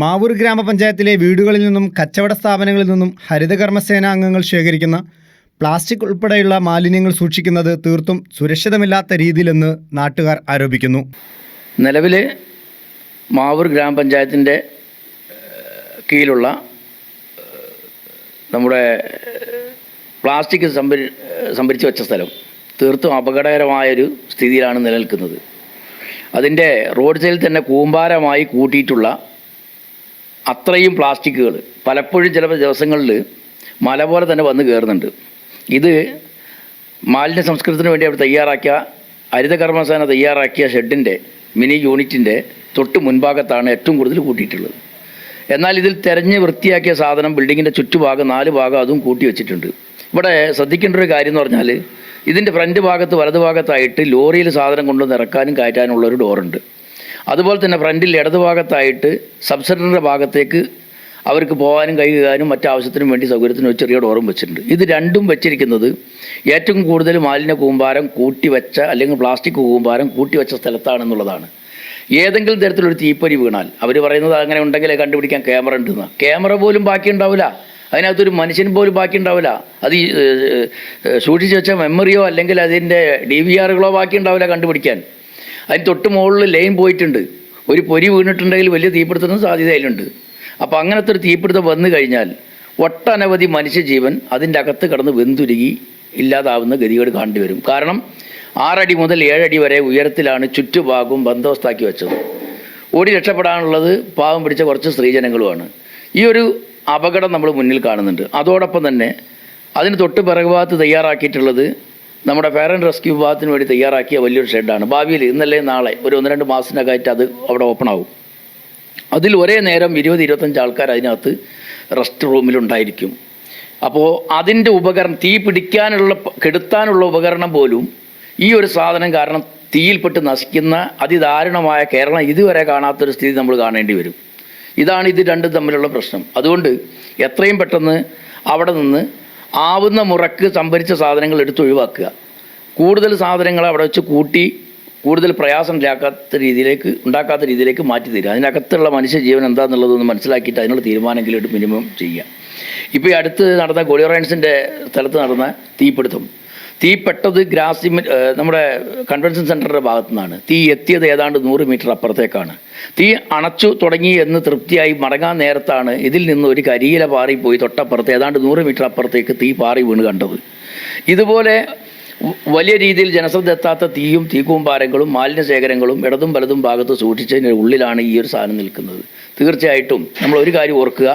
മാവൂർ ഗ്രാമപഞ്ചായത്തിലെ വീടുകളിൽ നിന്നും കച്ചവട സ്ഥാപനങ്ങളിൽ നിന്നും ഹരിതകർമ്മസേന അംഗങ്ങൾ ശേഖരിക്കുന്ന പ്ലാസ്റ്റിക് ഉൾപ്പെടെയുള്ള മാലിന്യങ്ങൾ സൂക്ഷിക്കുന്നത് തീർത്തും സുരക്ഷിതമില്ലാത്ത രീതിയിലെന്ന് നാട്ടുകാർ ആരോപിക്കുന്നു. നിലവിൽ മാവൂർ ഗ്രാമപഞ്ചായത്തിന്റെ കീഴിലുള്ള നമ്മുടെ പ്ലാസ്റ്റിക് സംഭരി സംഭരിച്ചു വെച്ച സ്ഥലം തീർത്തും അപകടകരമായൊരു സ്ഥിതിയിലാണ് നിലനിൽക്കുന്നത്. അതിന്റെ റോഡ് സൈഡിൽ തന്നെ കൂമ്പാരമായി കൂട്ടിയിട്ടുള്ള അത്രയും പ്ലാസ്റ്റിക്കുകൾ പലപ്പോഴും ചില ദിവസങ്ങളിൽ മല പോലെ തന്നെ വന്ന് കയറുന്നുണ്ട്. ഇത് മാലിന്യ സംസ്കൃതത്തിന് വേണ്ടി അവർ തയ്യാറാക്കിയ ഹരിതകർമ്മസേന തയ്യാറാക്കിയ ഷെഡിന്റെ മിനി യൂണിറ്റിന്റെ തൊട്ട് മുൻഭാഗത്താണ് ഏറ്റവും കൂടുതൽ കൂട്ടിയിട്ടുള്ളത്. എന്നാൽ ഇതിൽ തെരഞ്ഞ് വൃത്തിയാക്കിയ സാധനം ബിൽഡിങ്ങിന്റെ ചുറ്റുഭാഗം നാല് ഭാഗം അതും കൂട്ടി വെച്ചിട്ടുണ്ട്. ഇവിടെ ശ്രദ്ധിക്കേണ്ട ഒരു കാര്യം എന്ന് പറഞ്ഞാൽ ഇതിന്റെ ഫ്രണ്ട് ഭാഗത്ത് വലതു ഭാഗത്തായിട്ട് ലോറിയിൽ സാധനം കൊണ്ടുവന്ന് ഇറക്കാനും കയറ്റാനുമുള്ളൊരു ഡോറുണ്ട്. അതുപോലെ തന്നെ ഫ്രണ്ടിൽ ഇടതുഭാഗത്തായിട്ട് സബ്സിഡറിന്റെ ഭാഗത്തേക്ക് അവർക്ക് പോകാനും കൈകാനും മറ്റാവശ്യത്തിനും വേണ്ടി സൗകര്യത്തിന് ഒരു ചെറിയ ഡോറും വെച്ചിട്ടുണ്ട്. ഇത് രണ്ടും വെച്ചിരിക്കുന്നത് ഏറ്റവും കൂടുതൽ മാലിന്യ കൂമ്പാരം കൂട്ടിവെച്ച അല്ലെങ്കിൽ പ്ലാസ്റ്റിക് കൂമ്പാരം കൂട്ടിവെച്ച സ്ഥലത്താണെന്നുള്ളതാണ്. ഏതെങ്കിലും തരത്തിലൊരു തീപ്പൊരി വീണാൽ അവർ പറയുന്നത് അങ്ങനെ ഉണ്ടെങ്കിലേ കണ്ടുപിടിക്കാൻ ക്യാമറ ഉണ്ടെന്ന്. ക്യാമറ പോലും ബാക്കി ഉണ്ടാവില്ല. അതിനകത്തൊരു മനുഷ്യൻ പോലും ബാക്കി ഉണ്ടാവില്ല. അത് ഏഹ്, സൂക്ഷിച്ച് വെച്ച മെമ്മറിയോ അല്ലെങ്കിൽ അതിന്റെ ഡി വി ആറുകളോ ബാക്കി ഉണ്ടാവില്ല കണ്ടുപിടിക്കാൻ. അതിന് തൊട്ട് മുകളിൽ ലൈൻ പോയിട്ടുണ്ട്. ഒരു പൊരി വീണിട്ടുണ്ടെങ്കിൽ വലിയ തീപിടുത്തത്തിന് സാധ്യത അതിലുണ്ട് അപ്പോൾ അങ്ങനത്തെ ഒരു തീപിടുത്തം വന്നു കഴിഞ്ഞാൽ ഒട്ടനവധി മനുഷ്യജീവൻ അതിന്റെ അകത്ത് കടന്ന് വെന്തുരുകി ഇല്ലാതാവുന്ന ഗതികേട് കാണേണ്ടി വരും. കാരണം ആറടി മുതൽ ഏഴടി വരെ ഉയരത്തിലാണ് ചുറ്റുഭാഗവും ബന്ദോബസ്താക്കി വെച്ചത്. ഓടി രക്ഷപ്പെടാനുള്ളത് പാവം പിടിച്ച കുറച്ച് സ്ത്രീജനങ്ങളുമാണ്. ഈ ഒരു അപകടം നമ്മൾ മുന്നിൽ കാണുന്നുണ്ട്. അതോടൊപ്പം തന്നെ അതിന് തൊട്ട് പിറകുഭാഗത്ത് തയ്യാറാക്കിയിട്ടുള്ളത് നമ്മുടെ ഫയർ ആൻഡ് റെസ്ക്യൂ വിഭാഗത്തിന് വേണ്ടി തയ്യാറാക്കിയ വലിയൊരു ഷെഡാണ് ഭാവിയിൽ ഇന്നല്ലേ നാളെ ഒരു ഒന്ന് രണ്ട് മാസത്തിനകമായിട്ട് അത് അവിടെ ഓപ്പൺ ആകും അതിൽ ഒരേ നേരം ഇരുപത് ഇരുപത്തഞ്ച് ആൾക്കാർ അതിനകത്ത് റെസ്റ്റ് റൂമിലുണ്ടായിരിക്കും അപ്പോൾ അതിന്റെ ഉപകരണം തീ പിടിക്കാനുള്ള കെടുത്താനുള്ള ഉപകരണം പോലും ഈ ഒരു സാധനം കാരണം തീയിൽപ്പെട്ട് നശിക്കുന്ന അതിദാരുണമായ കേരളം ഇതുവരെ കാണാത്തൊരു സ്ഥിതി നമ്മൾ കാണേണ്ടി വരും. ഇതാണ് ഇത് രണ്ടും തമ്മിലുള്ള പ്രശ്നം. അതുകൊണ്ട് എത്രയും പെട്ടെന്ന് അവിടെ നിന്ന് ആവുന്ന മുറക്ക് സംഭരിച്ച സാധനങ്ങൾ എടുത്ത് ഒഴിവാക്കുക. കൂടുതൽ സാധനങ്ങൾ അവിടെ വെച്ച് കൂട്ടി കൂടുതൽ പ്രയാസം ഉണ്ടാക്കാത്ത രീതിയിലേക്ക് ഉണ്ടാക്കാത്ത രീതിയിലേക്ക് മാറ്റി തരിക. അതിനകത്തുള്ള മനുഷ്യ ജീവൻ എന്താണെന്നുള്ളതൊന്ന് മനസ്സിലാക്കിയിട്ട് അതിനുള്ള തീരുമാനമെങ്കിലും മിനിമം ചെയ്യുക. ഇപ്പോൾ ഈ അടുത്ത് നടന്ന കൊളിയറൻസിന്റെ സ്ഥലത്ത് നടന്ന തീപിടുത്തം. തീ പെട്ടത് ഗ്രാസി നമ്മുടെ കൺവെൻഷൻ സെന്ററിന്റെ ഭാഗത്തു നിന്നാണ് തീ എത്തിയത് ഏതാണ്ട് നൂറ് മീറ്റർ അപ്പുറത്തേക്കാണ്. തീ അണച്ചു തുടങ്ങി എന്ന് തൃപ്തിയായി മടങ്ങാൻ നേരത്താണ് ഇതിൽ നിന്ന് ഒരു കരിയില പാറിപ്പോയി തൊട്ടപ്പുറത്ത് ഏതാണ്ട് നൂറ് മീറ്റർ അപ്പുറത്തേക്ക് തീ പാറി വീണ് കണ്ടത്. ഇതുപോലെ വലിയ രീതിയിൽ ജനശ്രദ്ധ എത്താത്ത തീയും തീക്കൂമ്പാരങ്ങളും മാലിന്യ ശേഖരങ്ങളും ഇടതും വലതും ഭാഗത്ത് സൂക്ഷിച്ചതിന്റെ ഉള്ളിലാണ് ഈ ഒരു സാധനം നിൽക്കുന്നത്. തീർച്ചയായിട്ടും നമ്മൾ ഒരു കാര്യം ഓർക്കുക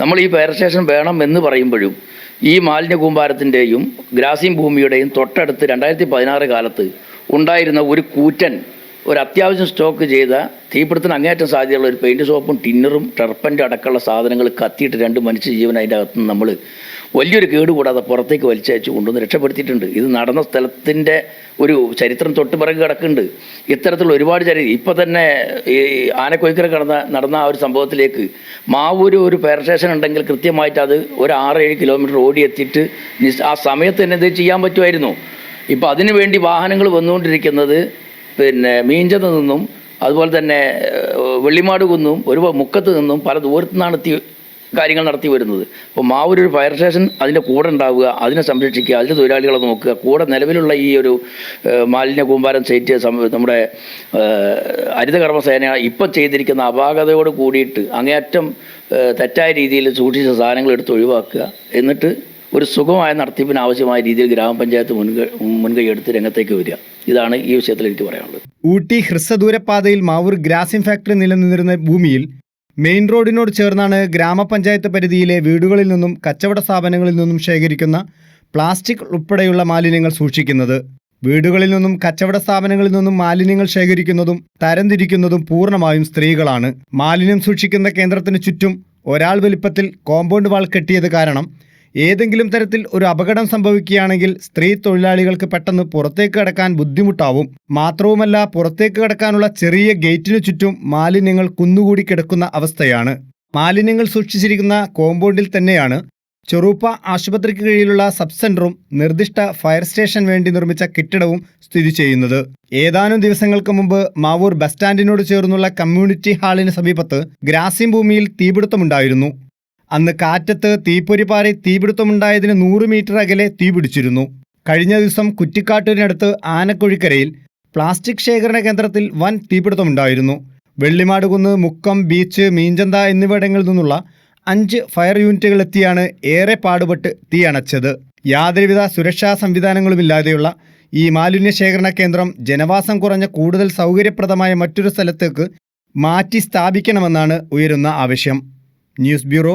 നമ്മൾ ഈ ഫയർ സ്റ്റേഷൻ വേണം എന്ന് പറയുമ്പോഴും ഈ മാലിന്യ കൂമ്പാരത്തിന്റെയും ഗ്രാസിം ഭൂമിയുടെയും തൊട്ടടുത്ത് രണ്ടായിരത്തി പതിനാറ് കാലത്ത് ഉണ്ടായിരുന്ന ഒരു കൂറ്റൻ ഒരു അത്യാവശ്യം സ്റ്റോക്ക് ചെയ്ത തീപിടുത്തിന് അങ്ങേറ്റം സാധ്യതയുള്ള ഒരു പെയിന്റ് സോപ്പും ടിന്നറും ടെർപ്പന്റെ അടക്കമുള്ള സാധനങ്ങൾ കത്തിയിട്ട് രണ്ട് മനുഷ്യ ജീവൻ അതിന്റെ അകത്ത് നമ്മൾ വലിയൊരു കേട് കൂടാതെ പുറത്തേക്ക് വലിച്ചയച്ച് കൊണ്ടുവന്ന് രക്ഷപ്പെടുത്തിയിട്ടുണ്ട്. ഇത് നടന്ന സ്ഥലത്തിന്റെ ഒരു ചരിത്രം തൊട്ട് പിറകെ കിടക്കുന്നുണ്ട്. ഇത്തരത്തിലുള്ള ഒരുപാട് ചരി ഇപ്പം തന്നെ ഈ ആനക്കൊയ്ക്കര കടന്ന നടന്ന ആ ഒരു സംഭവത്തിലേക്ക് മാവൂര് ഒരു ഫയർ സ്റ്റേഷൻ ഉണ്ടെങ്കിൽ കൃത്യമായിട്ട് അത് ഒരു ആറ് ഏഴ് കിലോമീറ്റർ ഓടിയെത്തിയിട്ട് ആ സമയത്ത് തന്നെ ഇത് ചെയ്യാൻ പറ്റുമായിരുന്നു. അതിനു വേണ്ടി വാഹനങ്ങൾ വന്നുകൊണ്ടിരിക്കുന്നത് പിന്നെ മീഞ്ചത്ത് നിന്നും അതുപോലെ തന്നെ വെള്ളിമാട് കുന്നും ഒരു മുക്കത്ത് നിന്നും പല ദൂരത്തു നിന്നാണ് എത്തി കാര്യങ്ങൾ നടത്തി വരുന്നത്. അപ്പോൾ മാവൂർ ഒരു ഫയർ സ്റ്റേഷൻ അതിന്റെ കൂടെ ഉണ്ടാവുക അതിനെ സംരക്ഷിക്കുക അതിന്റെ തൊഴിലാളികളെ നോക്കുക. കൂടെ നിലവിലുള്ള ഈ ഒരു മാലിന്യ കൂമ്പാരം സൈറ്റ് നമ്മുടെ ഹരിതകർമ്മസേന ഇപ്പം ചെയ്തിരിക്കുന്ന അപാകതയോട് കൂടിയിട്ട് അങ്ങേയറ്റം തെറ്റായ രീതിയിൽ സൂക്ഷിച്ച സാധനങ്ങൾ എടുത്ത് ഒഴിവാക്കുക. എന്നിട്ട് ഒരു സുഖമായ നടത്തിപ്പിന് ആവശ്യമായ രീതിയിൽ ഗ്രാമപഞ്ചായത്ത് മുൻകൈ എടുത്ത് രംഗത്തേക്ക് വരിക. ഇതാണ് ഈ വിഷയത്തിൽ എനിക്ക് പറയാനുള്ളത്. ഊട്ടി ഹ്രസ്വദൂരപാതയിൽ മാവൂർ ഗ്രാസിം ഫാക്ടറി നിലനിന്നിരുന്ന ഭൂമിയിൽ മെയിൻ റോഡിനോട് ചേർന്നാണ് ഗ്രാമപഞ്ചായത്ത് പരിധിയിലെ വീടുകളിൽ നിന്നും കച്ചവട സ്ഥാപനങ്ങളിൽ നിന്നും ശേഖരിക്കുന്ന പ്ലാസ്റ്റിക് ഉൾപ്പെടെയുള്ള മാലിന്യങ്ങൾ സൂക്ഷിക്കുന്നത്. വീടുകളിൽ നിന്നും കച്ചവട സ്ഥാപനങ്ങളിൽ നിന്നും മാലിന്യങ്ങൾ ശേഖരിക്കുന്നതും തരംതിരിക്കുന്നതും പൂർണമായും സ്ത്രീകളാണ്. മാലിന്യം സൂക്ഷിക്കുന്ന കേന്ദ്രത്തിന് ചുറ്റും ഒരാൾ വലിപ്പത്തിൽ കോമ്പൗണ്ട് വാൾ കെട്ടിയത് കാരണം ഏതെങ്കിലും തരത്തിൽ ഒരു അപകടം സംഭവിക്കുകയാണെങ്കിൽ സ്ത്രീ തൊഴിലാളികൾക്ക് പെട്ടെന്ന് പുറത്തേക്ക് കടക്കാൻ ബുദ്ധിമുട്ടാവും. മാത്രവുമല്ല പുറത്തേക്ക് കടക്കാനുള്ള ചെറിയ ഗേറ്റിനു ചുറ്റും മാലിന്യങ്ങൾ കുന്നുകൂടി കിടക്കുന്ന അവസ്ഥയാണ്. മാലിന്യങ്ങൾ സൂക്ഷിച്ചിരിക്കുന്ന കോമ്പൗണ്ടിൽ തന്നെയാണ് ചെറുപ്പ ആശുപത്രിക്ക് കീഴിലുള്ള സബ് സെന്ററും നിർദ്ദിഷ്ട ഫയർ സ്റ്റേഷൻ വേണ്ടി നിർമ്മിച്ച കെട്ടിടവും സ്ഥിതി ചെയ്യുന്നത്. ഏതാനും ദിവസങ്ങൾക്ക് മുമ്പ് മാവൂർ ബസ് സ്റ്റാൻഡിനോട് ചേർന്നുള്ള കമ്മ്യൂണിറ്റി ഹാളിന് സമീപത്ത് ഗ്രാസിം ഭൂമിയിൽ തീപിടുത്തമുണ്ടായിരുന്നു. അന്ന് കാറ്റത്ത് തീപ്പൊരിപ്പാറി തീപിടുത്തമുണ്ടായതിന് നൂറ് മീറ്റർ അകലെ തീപിടിച്ചിരുന്നു കഴിഞ്ഞ ദിവസം കുറ്റിക്കാട്ടൂരിനടുത്ത് ആനക്കുഴിക്കരയിൽ പ്ലാസ്റ്റിക് ശേഖരണ കേന്ദ്രത്തിൽ വൻ തീപിടുത്തമുണ്ടായിരുന്നു. വെള്ളിമാടുകുന്ന് മുക്കം ബീച്ച് മീഞ്ചന്ത എന്നിവിടങ്ങളിൽ നിന്നുള്ള അഞ്ച് ഫയർ യൂണിറ്റുകൾ എത്തിയാണ് ഏറെ പാടുപെട്ട് തീയണച്ചത് യാതൊരുവിധ സുരക്ഷാ സംവിധാനങ്ങളുമില്ലാതെയുള്ള ഈ മാലിന്യ ശേഖരണ കേന്ദ്രം ജനവാസം കുറഞ്ഞ കൂടുതൽ സൗകര്യപ്രദമായ മറ്റൊരു സ്ഥലത്തേക്ക് മാറ്റി സ്ഥാപിക്കണമെന്നാണ് ഉയരുന്ന ആവശ്യം. News bureau